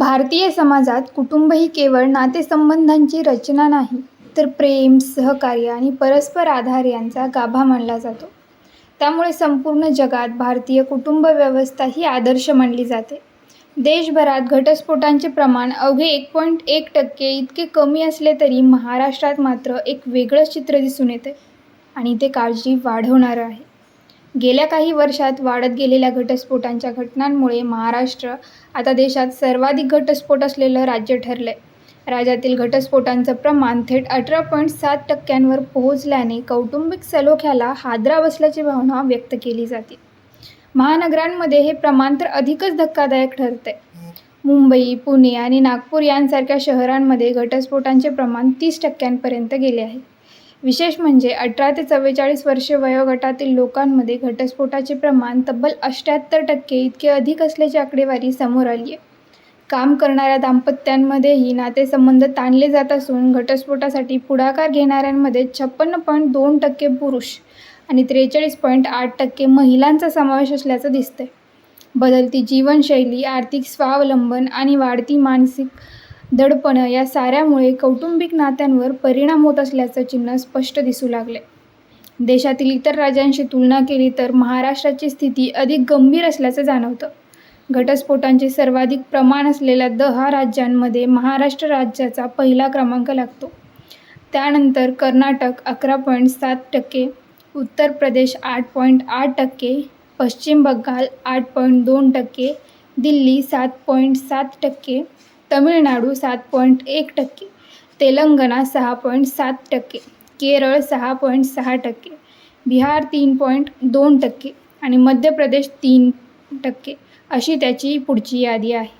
भारतीय समाजात कुटुंब ही केवळ नातेसंबंधांची रचना नाही तर प्रेम सहकार्य आणि परस्पर आधार यांचा गाभा मानला जातो. त्यामुळे संपूर्ण जगात भारतीय कुटुंब व्यवस्था ही आदर्श मानली जाते. देशभरात घटस्फोटांचे प्रमाण अवघे एक पॉईंट एक टक्के इतके कमी असले तरी महाराष्ट्रात मात्र एक वेगळंच चित्र दिसून येते आणि ते काळजी वाढवणारं आहे. गेल्या काही वर्षात वाढत गेलेल्या घटस्फोटांच्या घटनांमुळे महाराष्ट्र आता देशात सर्वाधिक घटस्फोट असलेलं राज्य ठरलं आहे राज्यातील घटस्फोटांचं प्रमाण थेट अठरा पॉईंट सात टक्क्यांवर पोहोचल्याने कौटुंबिक सलोख्याला हादरा बसल्याची भावना व्यक्त केली जाते. महानगरांमध्ये हे प्रमाण तर अधिकच धक्कादायक ठरते मुंबई पुणे आणि नागपूर यांसारख्या शहरांमध्ये घटस्फोटांचे प्रमाण तीस टक्क्यांपर्यंत गेले आहे. विशेष म्हणजे अठरा ते चव्वेचाळीस वर्षे वयोगटातील लोकांमध्ये घटस्फोटाचे प्रमाण तब्बल अष्ट्याहत्तर टक्के इतके अधिक असल्याची आकडेवारी समोर आली आहे काम करणाऱ्या दाम्पत्यांमध्येही नातेसंबंध ताणले जात असून घटस्फोटासाठी पुढाकार घेणाऱ्यांमध्ये छप्पन्न पॉईंट दोन टक्के पुरुष आणि त्रेचाळीस पॉईंट आठ टक्के महिलांचा समावेश असल्याचं दिसतंय. बदलती जीवनशैली आर्थिक स्वावलंबन आणि वाढती मानसिक दडपणं या साऱ्यामुळे कौटुंबिक नात्यांवर परिणाम होत असल्याचं चिन्ह स्पष्ट दिसू लागले. देशातील इतर राज्यांशी तुलना केली तर महाराष्ट्राची स्थिती अधिक गंभीर असल्याचं जाणवतं. घटस्फोटांचे सर्वाधिक प्रमाण असलेल्या दहा राज्यांमध्ये महाराष्ट्र राज्याचा पहिला क्रमांक लागतो. त्यानंतर कर्नाटक अकरा पॉईंट सात टक्के उत्तर प्रदेश आठ पॉईंट आठ टक्के पश्चिम बंगाल आठ पॉईंट दोन टक्के दिल्ली सात पॉईंट सात टक्के तमिळनाडू सात पॉईंट एक टक्के तेलंगणा सहा पॉईंट सात टक्के केरळ सहा पॉईंट सहा टक्के बिहार तीन पॉईंट दोन टक्के आणि मध्य प्रदेश तीन टक्के अशी त्याची पुढची यादी आहे.